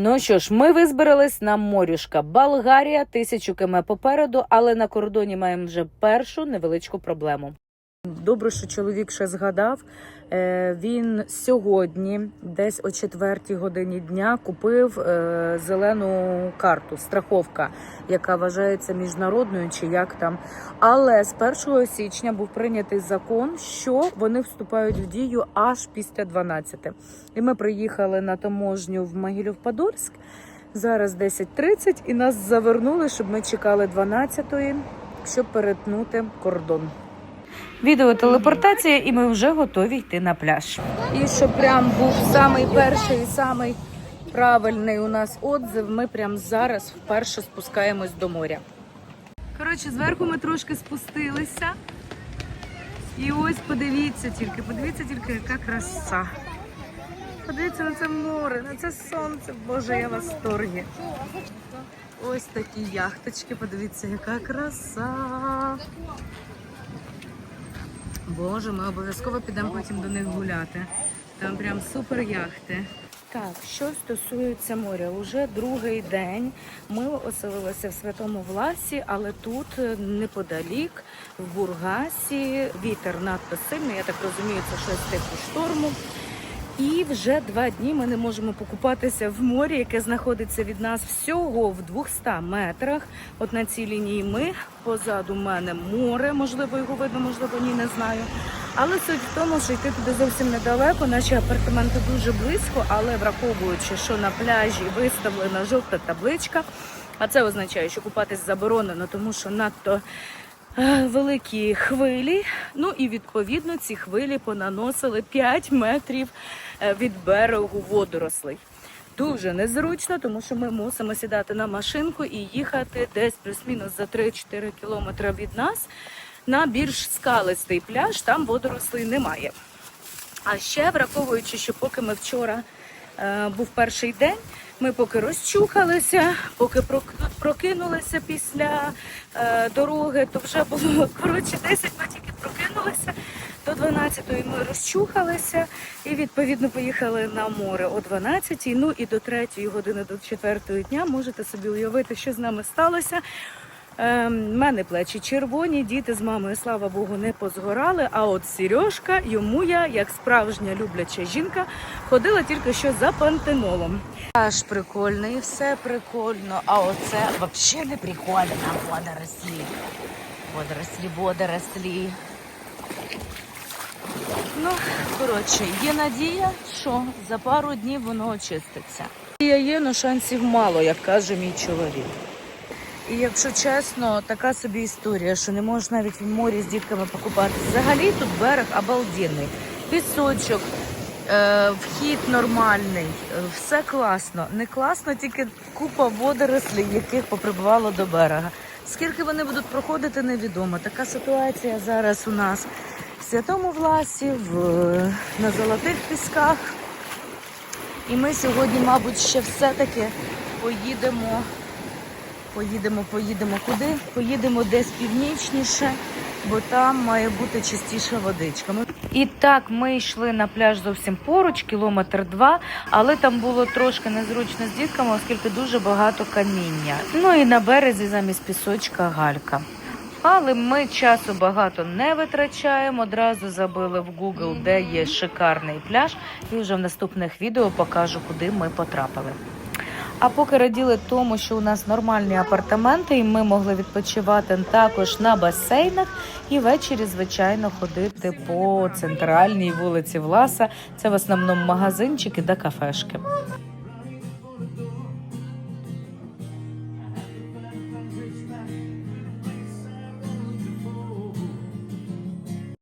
Ну що ж, ми визбирались на морюшка. Болгарія, тисячу км попереду, але на кордоні маємо вже першу невеличку проблему. Добре, що чоловік ще згадав. Е, Він сьогодні, десь о четвертій годині дня, купив е, зелену карту, страховка, яка вважається міжнародною чи як там. Але з 1 січня був прийнятий закон, що вони вступають в дію аж після 12. І ми приїхали на таможню в Могилів-Подольськ. Зараз 10.30 і нас завернули, щоб ми чекали 12-ї, щоб перетнути кордон. Відеотелепортація, і ми вже готові йти на пляж. І щоб прям був самий перший, самий правильний у нас отзив, ми прям зараз вперше спускаємось до моря. Коротше, зверху ми трошки спустилися. І ось подивіться тільки, подивіться тільки, яка краса. Подивіться на це море, на це сонце. Боже, я в восторгі. Ось такі яхточки, подивіться, яка краса. Боже, ми обов'язково підемо потім до них гуляти. Там прям супер яхти. Так, що стосується моря, уже другий день ми оселилися в Святому Власі, але тут е, неподалік, в Бургасі, вітер надто сильний, я так розумію, це щось типу шторму. І вже два дні ми не можемо покупатися в морі, яке знаходиться від нас всього в 200 метрах. От на цій лінії ми позаду мене море, можливо, його видно, можливо, ні, не знаю. Але суть в тому, що йти туди зовсім недалеко. Наші апартаменти дуже близько, але враховуючи, що на пляжі виставлена жовта табличка, а це означає, що купатись заборонено, тому що надто великі хвилі. Ну і відповідно ці хвилі понаносили 5 метрів е, від берегу водорослей. Дуже незручно, тому що ми мусимо сідати на машинку і їхати десь плюс-мінус за 3-4 кілометри від нас на більш скалистий пляж, там водорослей немає. А ще враховуючи, що поки ми вчора е, був перший день, ми поки розчухалися, поки прок- прокинулися після е, дороги, то вже було коротше 10 ми тільки прокинулися. До 12-ї ми розчухалися і відповідно поїхали на море о 12-й. Ну і до 3-ї години, до 4-ї дня можете собі уявити, що з нами сталося. Е, мене плечі червоні, діти з мамою, слава Богу, не позгорали. А от Сережка, йому я, як справжня любляча жінка, ходила тільки що за пантенолом. Аж прикольно, і все прикольно. А оце взагалі не прикольно. Водорослі. Водорослі, водорослі. Ну, коротше, є надія, що за пару днів воно очиститься. Надія є, але шансів мало, як каже мій чоловік. І якщо чесно, така собі історія, що не можеш навіть в морі з дітками покупатися. Взагалі тут берег обалденний. Пісочок, е, вхід нормальний, е, все класно. Не класно, тільки купа водорослей, яких поприбувало до берега. Скільки вони будуть проходити, невідомо. Така ситуація зараз у нас в Святому Власі, в, на Золотих Пісках. І ми сьогодні, мабуть, ще все-таки поїдемо. Поїдемо, поїдемо куди? Поїдемо десь північніше, бо там має бути чистіша водичка. І так, ми йшли на пляж зовсім поруч, кілометр два, але там було трошки незручно з дітками, оскільки дуже багато каміння. Ну і на березі замість пісочка галька. Але ми часу багато не витрачаємо. Одразу забили в Google, де є шикарний пляж, і вже в наступних відео покажу, куди ми потрапили. А поки раділи тому, що у нас нормальні апартаменти, і ми могли відпочивати також на басейнах і ввечері, звичайно, ходити по центральній вулиці Власа. Це в основному магазинчики та кафешки.